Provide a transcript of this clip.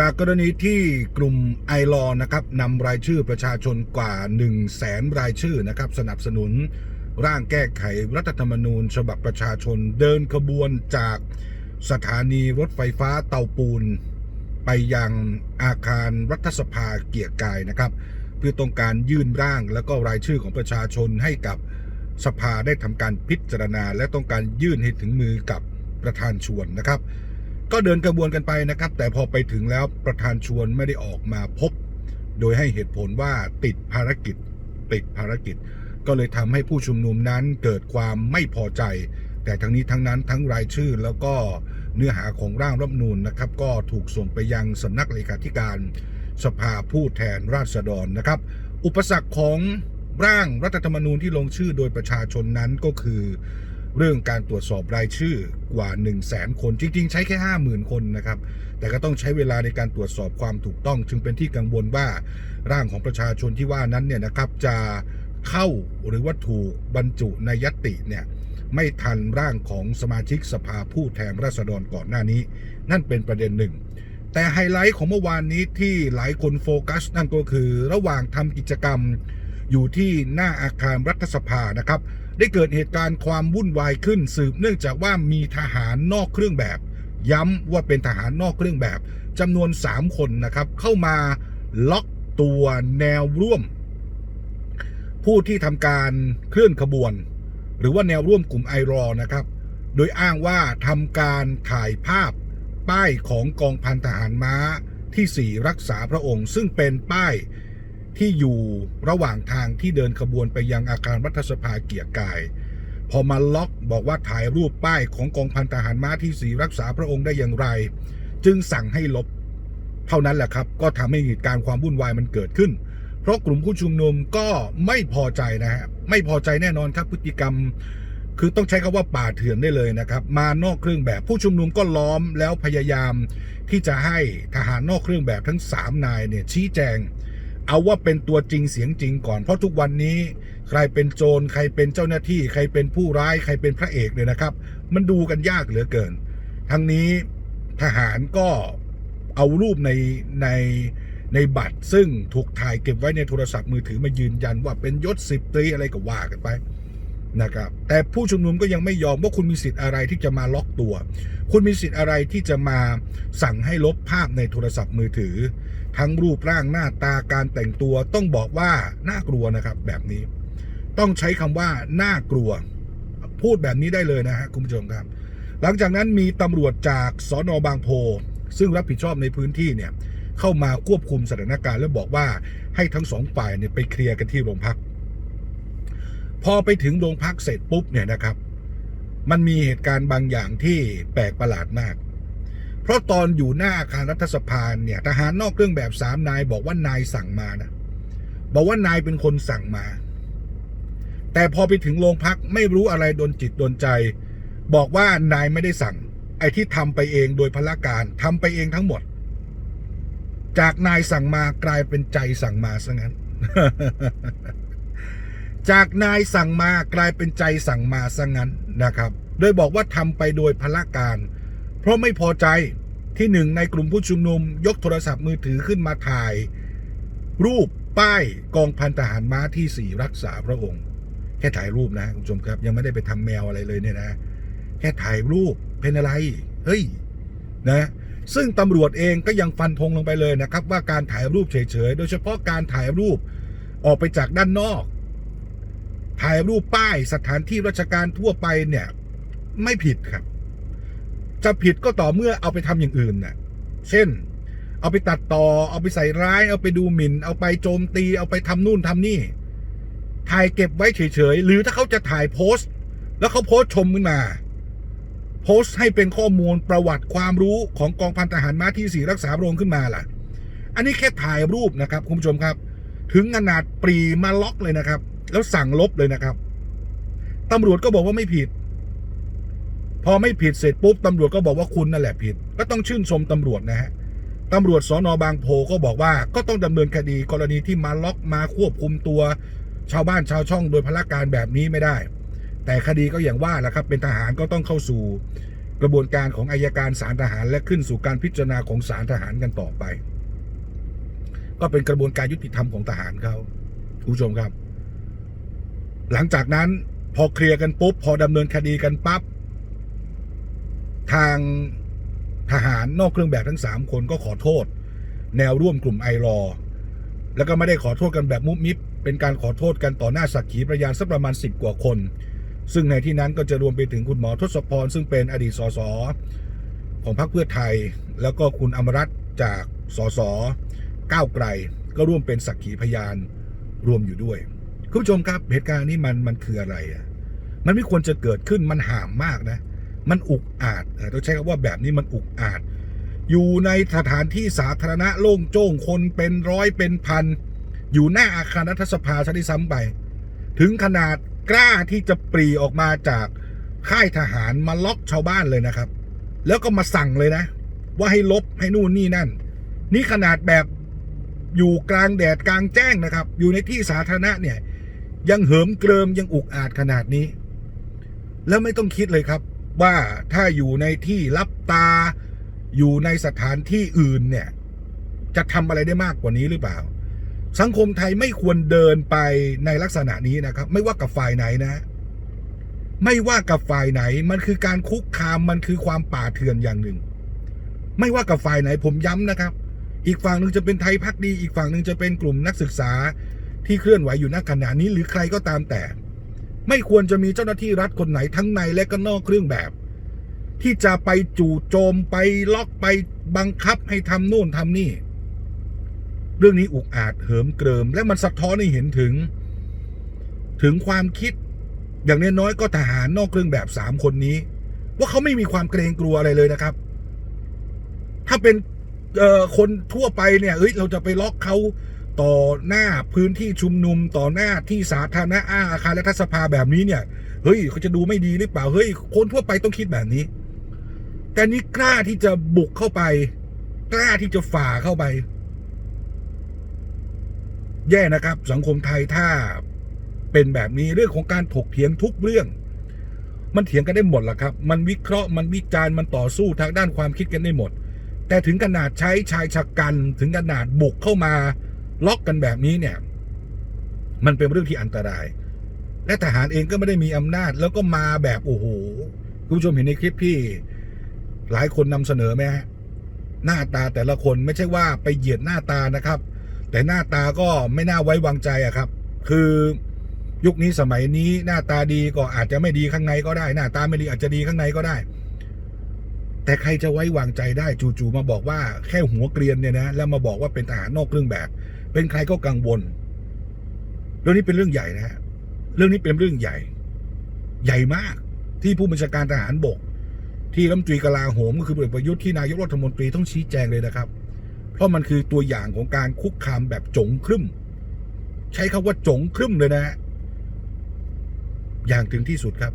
จากกรณีที่กลุ่มไอรอนะครับนำรายชื่อประชาชนกว่า 1 0 0 0 0แสนรายชื่อนะครับ สนับสนุนร่างแก้ไขรัฐธรรมนูญ ฉบับประชาชนเดินขบวนจากสถานีรถไฟฟ้าเตาปูน ไปยังอาคารรัฐสภาเกียรติกายนะครับ เพื่อต้องการยื่นร่างแล้วก็รายชื่อของประชาชนให้กับสภาได้ทำการพิจารณา และต้องการยื่นให้ถึงมือกับประธานชวนนะครับ ก็เดินกระบวนกันไปนะครับ แต่พอไปถึงแล้วประธานชวนไม่ได้ออกมาพบ โดยให้เหตุผลว่าติดภารกิจ ติดภารกิจ ก็เลยทำให้ผู้ชุมนุมนั้นเกิดความไม่พอใจ แต่ทั้งนี้ทั้งนั้นทั้งรายชื่อแล้วก็เนื้อหาของร่างรัฐธรรมนูญนะครับ ก็ถูกส่งไปยังสำนักเลขาธิการสภาผู้แทนราษฎรนะครับ อุปสรรคของร่างรัฐธรรมนูญที่ลงชื่อโดยประชาชนนั้นก็คือ เรื่องการตรวจสอบรายชื่อกว่า 1 0 0 0 0แสนคน จริง ๆ ใช้แค่ 50,000 คนนะครับ แต่ก็ต้องใช้เวลาในการตรวจสอบความถูกต้อง จึงเป็นที่กังวลว่าร่างของประชาชนที่ว่านั้นเนี่ยนะครับจะเข้าหรือว่าถูกบรรจุในยติเนี่ยไม่ทันร่างของสมาชิกสภาผู้แทนราษฎรก่อนหน้านี้ นั่นเป็นประเด็นหนึ่ง แต่ไฮไลท์ของเมื่อวานนี้ที่หลายคนโฟกัสนั่นก็คือระหว่างทำกิจกรรม อยู่ที่หน้าอาคารรัฐสภานะครับ ได้เกิดเหตุการณ์ความวุ่นวายขึ้นสืบเนื่องจากว่ามีทหารนอกเครื่องแบบ ย้ำว่าเป็นทหารนอกเครื่องแบบจำนวน 3 คนนะครับเข้ามาล็อกตัวแนวร่วม ผู้ที่ทำการเคลื่อนขบวน หรือว่าแนวร่วมกลุ่มไอรอนะครับ โดยอ้างว่าทำการถ่ายภาพป้ายของกองพันทหารม้าที่ 4 รักษาพระองค์ ซึ่งเป็นป้าย ที่อยู่ระหว่างทางที่เดินขบวนไปยังอาคารรัฐสภาเกียรกาย พอมาล็อกบอกว่าถ่ายรูปป้ายของกองพันทหารม้าที่สีรักษาพระองค์ได้อย่างไร จึงสั่งให้ลบ เท่านั้นแหละครับ ก็ทำให้เหตุการณ์ความวุ่นวายมันเกิดขึ้น เพราะกลุ่มผู้ชุมนุมก็ไม่พอใจนะฮะไม่พอใจแน่นอนครับพฤติกรรม คือต้องใช้คำว่าป่าเถื่อนได้เลยนะครับ มานอกเครื่องแบบผู้ชุมนุมก็ล้อมแล้วพยายามที่จะให้ทหารนอกเครื่องแบบทั้งสามนายเนี่ยชี้แจง เอาว่าเป็นตัวจริงเสียงจริงก่อน เพราะทุกวันนี้ ใครเป็นโจรใครเป็นเจ้าหน้าที่ ใครเป็นผู้ร้ายใครเป็นพระเอกเลยนะครับ มันดูกันยากเหลือเกิน ทั้งนี้ทหารก็เอารูปในในในบัตรซึ่งถูกถ่ายเก็บไว้ในโทรศัพท์มือถือมายืนยันว่าเป็นยศสิบตรีอะไรก็ว่ากันไป นะครับแต่ผู้ชุมนุมก็ยังไม่ยอมว่าคุณมีสิทธิ์อะไรที่จะมาล็อกตัว คุณมีสิทธิ์อะไรที่จะมาสั่งให้ลบภาพในโทรศัพท์มือถือ ทั้งรูปร่างหน้าตาการแต่งตัวต้องบอกว่าน่ากลัวนะครับแบบนี้ ต้องใช้คำว่าน่ากลัว พูดแบบนี้ได้เลยนะฮะคุณผู้ชมครับ หลังจากนั้นมีตำรวจจากสอนอบางโพ ซึ่งรับผิดชอบในพื้นที่เนี่ยเข้ามาควบคุมสถานการณ์และบอกว่าให้ทั้งสองฝ่ายเนี่ยไปเคลียร์กันที่โรงพัก พอไปถึงโรงพักเสร็จปุ๊บเนี่ยนะครับ มันมีเหตุการณ์บางอย่างที่แปลกประหลาดมาก เพราะตอนอยู่หน้าอาคารรัฐสภาเนี่ยทหารนอกเครื่องแบบสามนายบอกว่านายสั่งมานะบอกว่านายเป็นคนสั่งมา แต่พอไปถึงโรงพักไม่รู้อะไรโดนจิตโดนใจ บอกว่านายไม่ได้สั่ง ไอ้ที่ทำไปเองโดยพละการทำไปเองทั้งหมด จากนายสั่งมากลายเป็นใจสั่งมาซะงั้น จากนายสั่งมากลายเป็นใจสั่งมาซะงั้นนะครับ โดยบอกว่าทำไปโดยพละการ เพราะไม่พอใจที่หนึ่งในกลุ่มผู้ชุมนุม ยกโทรศัพท์มือถือขึ้นมาถ่าย รูปป้ายกองพันทหารม้าที่สี่รักษาพระองค์ แค่ถ่ายรูปนะคุณผู้ชมครับ ยังไม่ได้ไปทำแมวอะไรเลยเนี่ยนะ แค่ถ่ายรูปเป็นอะไร เฮ้ยนะซึ่งตำรวจเองก็ยังฟันธงลงไปเลยนะครับ ว่าการถ่ายรูปเฉยๆ โดยเฉพาะการถ่ายรูปออกไปจากด้านนอก ถ่ายรูปป้ายสถานที่ราชการทั่วไปเนี่ย ไม่ผิดครับ จะผิดก็ต่อเมื่อเอาไปทำอย่างอื่นน่ะ เช่น เอาไปตัดต่อ เอาไปใส่ร้าย เอาไปดูหมิ่น เอาไปโจมตี เอาไปทำนู่นทำนี่ ถ่ายเก็บไว้เฉยๆ หรือถ้าเขาจะถ่ายโพสต์ แล้วเขาโพสต์ชมขึ้นมา โพสต์ให้เป็นข้อมูลประวัติความรู้ของกองพันทหารม้าที่สี่รักษาพระองค์ขึ้นมาล่ะ อันนี้แค่ถ่ายรูปนะครับคุณผู้ชมครับ ถึงขนาดปรีมาล็อกเลยนะครับ แล้วสั่งลบเลยนะครับตำรวจก็บอกว่าไม่ผิด พอไม่ผิดเสร็จปุ๊บตำรวจก็บอกว่าคุณนั่นแหละผิด ก็ต้องชื่นชมตำรวจนะฮะตำรวจสอนอบางโพก็บอกว่าก็ต้องดำเนินคดีกรณีที่มาล็อกมาควบคุมตัว ชาวบ้านชาวช่องโดยพละการแบบนี้ไม่ได้ แต่คดีก็อย่างว่าแหละครับ เป็นทหารก็ต้องเข้าสู่กระบวนการของอายการศาลทหาร และขึ้นสู่การพิจารณาของศาลทหารกันต่อไป ก็เป็นกระบวนการยุติธรรมของทหารเขาผู้ชมครับ หลังจากนั้นพอเคลียร์กันปุ๊บ พอดำเนินคดีกันปั๊บทางทหารนอกเครื่องแบบทั้งสามคนก็ขอโทษ แนวร่วมกลุ่มไอรอ แล้วก็ไม่ได้ขอโทษกันแบบมุบมิบ เป็นการขอโทษกันต่อหน้าสักขีพยานสักประมาณ 10 กว่าคน ซึ่งในที่นั้นก็จะรวมไปถึงคุณหมอทศพร ซึ่งเป็นอดีตสสของพรรคเพื่อไทย แล้วก็คุณอมรัตจากสสก้าวไกล ก็ร่วมเป็นสักขีพยานรวมอยู่ด้วย คุณผู้ชมครับเหตุการณ์นี้มันมันคืออะไรอะมันไม่ควรจะเกิดขึ้นมันห่ามมากนะ มันอุกอาจเออต้องใช้คำว่าแบบนี้มันอุกอาจ อยู่ในสถานที่สาธารณะโล่งโจ้งคนเป็นร้อยเป็นพัน อยู่หน้าอาคารรัฐสภาซะด้วยซ้ำไป ถึงขนาดกล้าที่จะปรีออกมาจากค่ายทหารมาล็อกชาวบ้านเลยนะครับ แล้วก็มาสั่งเลยนะ ว่าให้ลบให้นู่นนี่นั่น นี่ขนาดแบบอยู่กลางแดดกลางแจ้งนะครับ อยู่ในที่สาธารณะเนี่ย ยังเหิมเกริมยังอุกอาจขนาดนี้ แล้วไม่ต้องคิดเลยครับ ว่าถ้าอยู่ในที่รับตา อยู่ในสถานที่อื่นเนี่ย จะทำอะไรได้มากกว่านี้หรือเปล่า สังคมไทยไม่ควรเดินไปในลักษณะนี้นะครับ ไม่ว่ากับฝ่ายไหนนะ ไม่ว่ากับฝ่ายไหนมันคือการคุกคามมันคือความป่าเถื่อนอย่างหนึ่ง ไม่ว่ากับฝ่ายไหนผมย้ำนะครับ อีกฝั่งหนึ่งจะเป็นไทยพักดี อีกฝั่งหนึ่งจะเป็นกลุ่มนักศึกษา ที่เคลื่อนไหวอยู่ณขณะนี้หรือใครก็ตามแต่ ไม่ควรจะมีเจ้าหน้าที่รัฐคนไหนทั้งในและก็นอกเครื่องแบบ ที่จะไปจู่โจมไปล็อกไปบังคับให้ทำโน่นทำนี่ เรื่องนี้อุกอาจเหิมเกริม และมันสะท้อนให้เห็นถึง ถึงความคิดอย่างน้อยๆก็ทหารนอกเครื่องแบบสามคนนี้ ว่าเขาไม่มีความเกรงกลัวอะไรเลยนะครับ ถ้าเป็นคนทั่วไปเนี่ยเอ้ยเราจะไปล็อกเขา ต่อหน้าพื้นที่ชุมนุมต่อหน้าที่สาธารณะอาอาคารรัฐสภาแบบนี้เนี่ย เฮ้ยเขาจะดูไม่ดีหรือเปล่าเฮ้ยคนทั่วไปต้องคิดแบบนี้ แต่นี่กล้าที่จะบุกเข้าไป กล้าที่จะฝ่าเข้าไป แย่นะครับ สังคมไทยถ้าเป็นแบบนี้เรื่องของการถกเถียงทุกเรื่อง มันเถียงกันได้หมดแหละครับ มันวิเคราะห์มันวิจารณ์มันต่อสู้ทางด้านความคิดกันได้หมด แต่ถึงขนาดใช้ชายชะกันถึงขนาดบุกเข้ามา ล็อกกันแบบนี้เนี่ย มันเป็นเรื่องที่อันตราย และทหารเองก็ไม่ได้มีอำนาจ แล้วก็มาแบบโอ้โหคุณผู้ชมเห็นในคลิปที่หลายคนนำเสนอไหมฮะหน้าตาแต่ละคนไม่ใช่ว่าไปเหยียดหน้าตานะครับ แต่หน้าตาก็ไม่น่าไว้วางใจอะครับ คือยุคนี้สมัยนี้หน้าตาดีก็อาจจะไม่ดีข้างในก็ได้ หน้าตาไม่ดีอาจจะดีข้างในก็ได้ แต่ใครจะไว้วางใจได้จู่ๆมาบอกว่าแค่หัวเกรียนเนี่ยนะแล้วมาบอกว่าเป็นทหารนอกเครื่องแบบ เป็นใครก็กังวล เรื่องนี้เป็นเรื่องใหญ่นะฮะเรื่องนี้เป็นเรื่องใหญ่ ใหญ่มากที่ผู้บัญชาการทหารบก ที่รัฐมนตรีกลาโหมก็คือพลเอกประยุทธ์ที่นายกรัฐมนตรีต้องชี้แจงเลยนะครับ เพราะมันคือตัวอย่างของการคุกคามแบบจงครึ่ม ใช้คำว่าจงครึ่มเลยนะฮะอย่างถึงที่สุดครับ